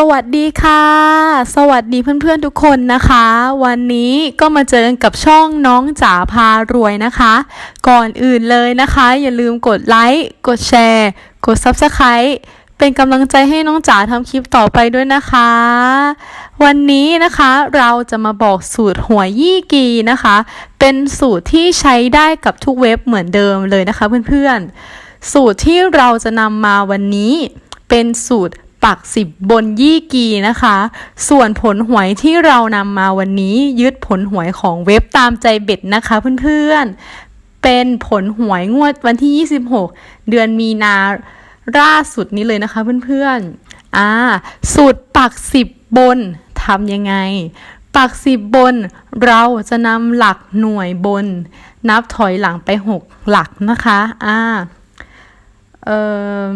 สวัสดีค่ะ สวัสดีเพื่อนๆทุกคนนะคะ วันนี้ก็มาเจอกันกับช่องน้องจ๋าพารวยนะคะ ก่อนอื่นเลยนะคะ อย่าลืมกดไลค์กดแชร์ กด Subscribe เป็นกำลังใจให้น้องจ๋าทำคลิปต่อไปด้วยนะคะ วันนี้นะคะเราจะมาบอกสูตรหัวยยี่กีนะคะ เป็นสูตรที่ใช้ได้กับทุกเว็บเหมือนเดิมเลยนะคะเพื่อนๆ สูตรที่เราจะนำมาวันนี้เป็นสูตร ปักสิบบนยี่กีนะคะ ส่วนผลหวยที่เรานำมาวันนี้ยึดผลหวยของเว็บตามใจเบ็ดนะคะเพื่อนๆ เป็นผลหวยงวดวันที่ 26 เดือนมีนาล่าสุดนี้เลยนะคะเพื่อนๆ อ่า สูตรปักสิบบนทำยังไง ปักสิบบนเราจะนำหลักหน่วยบน นับถอยหลังไปหกหลักนะคะ อ่า เอ่อ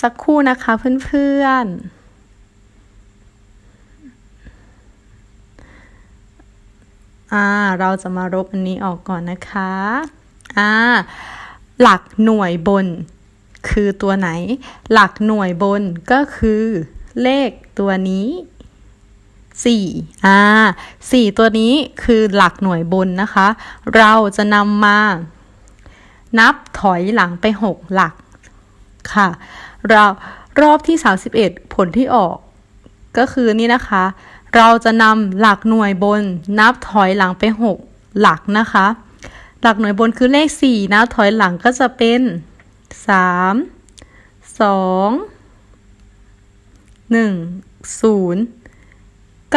สักครู่นะคะเพื่อนๆ อ่า เราจะมารบอันนี้ออกก่อนนะคะ อ่า หลักหน่วยบนคือตัวไหน หลักหน่วยบนก็คือเลขตัวนี้สี่อ่าสี่ตัวนี้คือหลักหน่วยบนนะคะ เราจะนำมา นับถอยหลังไปหกหลักค่ะ รารอบที่ 31 ผลที่ออก ก็คือนี่นะคะ เราจะนำหลักหน่วยบนนับถอยหลังไป 6 หลักนะคะ หลักหน่วยบนคือเลข 4นับถอยหลังก็จะเป็น 3 2 1 0 9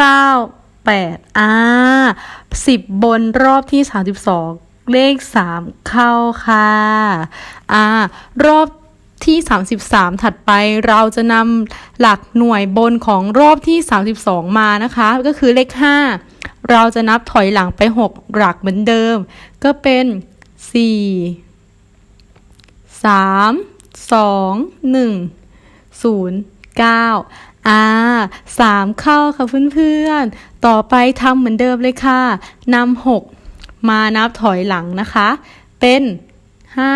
8อ่า10 บนรอบที่ 32 เลข 3 เข้าค่ะอ่ารอบ ที่ 33 ถัดไปเราจะนำหลักหน่วยบนของรอบที่ 32 มานะคะ ก็คือเลข 5 เราจะนับถอยหลังไป 6 หลักเหมือนเดิม ก็เป็น 4 3 2 1 0 9อ่าสามเข้าค่ะเพื่อนๆ ต่อไปทำเหมือนเดิมเลยค่ะนำหกมานับถอยหลังนะคะ เป็นห้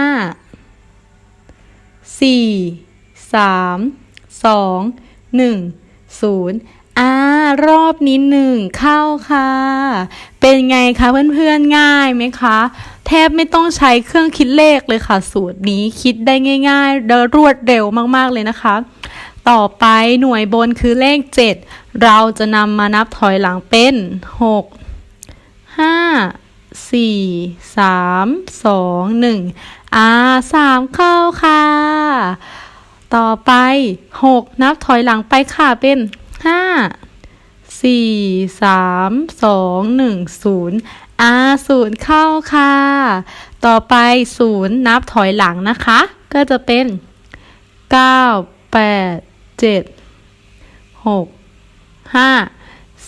าสี่สามสองหนึ่งศูนย์อ่ารอบนี้หนึ่งเข้าค่ะ เป็นไงคะเพื่อนๆง่ายไหมคะ แทบไม่ต้องใช้เครื่องคิดเลขเลยค่ะ สูตรนี้คิดได้ง่ายๆและรวดเร็วมากๆเลยนะคะ ต่อไปหน่วยบนคือเลข 7 เราจะนำมานับถอยหลังเป็น 6 5 4 3 2 1อ่า3เข้าค่ะ ต่อไป 6 นับถอยหลังไปค่ะ เป็น 5 4 3 2 1 0อ่า0เข้าค่ะ ต่อไป 0 นับถอยหลังนะคะ ก็จะเป็น 9 8เจ็ดหกห้า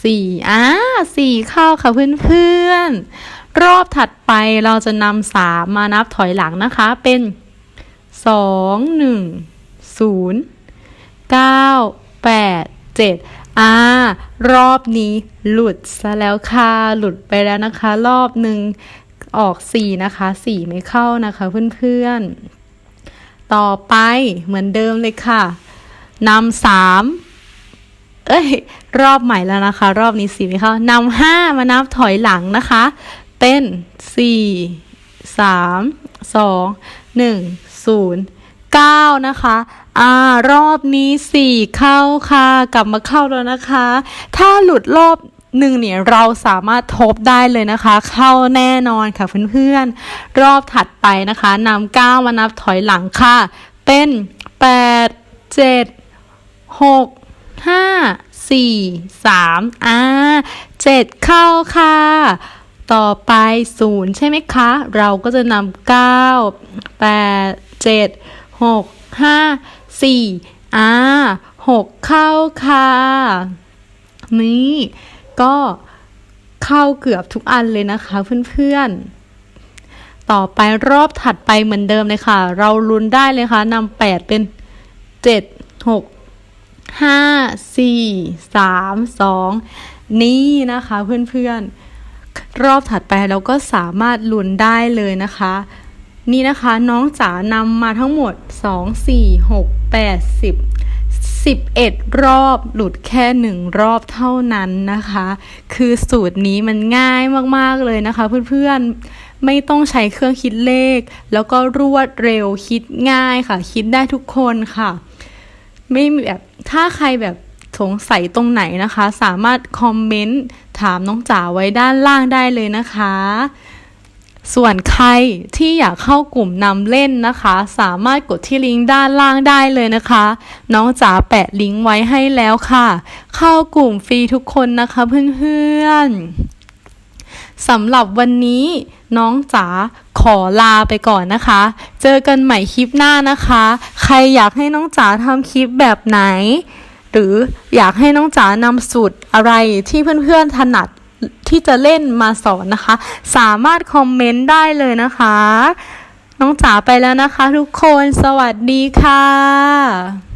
สี่อ่าสี่เข้าค่ะเพื่อนๆ รอบถัดไปเราจะนำสามมานับถอยหลังนะคะ เป็น สองหนึ่งศูนย์เก้าแปดเจ็ดอ่ารอบนี้หลุดซะแล้วค่ะ หลุดไปแล้วนะคะ รอบหนึ่งออกสี่นะคะสี่ไม่เข้านะคะเพื่อนๆ ต่อไปเหมือนเดิมเลยค่ะนำสามเอ้ย รอบใหม่แล้วนะคะ รอบนี้สี่ไม่เข้านำห้ามานับถอยหลังนะคะ เป็นสี่สามสองหนึ่ง ศูนย์เก้านะคะอ่ารอบนี้สี่เข้าค่ะ กลับมาเข้าแล้วนะคะ ถ้าหลุดรอบหนึ่งเนี่ยเราสามารถทบได้เลยนะคะ เข้าแน่นอนค่ะเพื่อนๆ รอบถัดไปนะคะนำเก้ามานับถอยหลังค่ะ เป็นแปดเจ็ดหกห้าสี่สามอ่าเจ็ดเข้าค่ะ ต่อไปศูนย์ใช่ไหมคะ เราก็จะนำเก้าแปด เจ็ดหกห้าสี่อ่าหกเข้าค่ะนี่ก็เข้าเกือบทุกอันเลยนะคะเพื่อนๆ ต่อไปรอบถัดไปเหมือนเดิมเลยค่ะ เราลุ้นได้เลยค่ะนำแปดเป็นเจ็ดหกห้าสี่สามสองนี่นะคะเพื่อนๆ รอบถัดไปเราก็สามารถลุ้นได้เลยนะคะ นี่นะคะน้องจ๋านำมาทั้งหมดสองสี่หกแปดสิบ11 รอบหลุดแค่หนึ่งรอบเท่านั้นนะคะ คือสูตรนี้มันง่ายมากๆเลยนะคะ เพื่อนๆไม่ต้องใช้เครื่องคิดเลข แล้วก็รวดเร็วคิดง่ายค่ะ คิดได้ทุกคนค่ะ ไม่มีแบบถ้าใครแบบสงสัยตรงไหนนะคะ สามารถคอมเมนต์ถามน้องจ๋าไว้ด้านล่างได้เลยนะคะ ส่วนใครที่อยากเข้ากลุ่มนำเล่นนะคะ สามารถกดที่ลิงก์ด้านล่างได้เลยนะคะ น้องจ๋าแปะลิงก์ไว้ให้แล้วค่ะ เข้ากลุ่มฟรีทุกคนนะคะเพื่อนๆสำหรับวันนี้น้องจ๋าขอลาไปก่อนนะคะ เจอกันใหม่คลิปหน้านะคะ ใครอยากให้น้องจ๋าทำคลิปแบบไหน หรืออยากให้น้องจ๋านำสูตรอะไรที่เพื่อนๆถนัด ที่จะเล่นมาสอนนะคะ สามารถคอมเมนต์ได้เลยนะคะ น้องจ๋าไปแล้วนะคะทุกคนสวัสดีค่ะ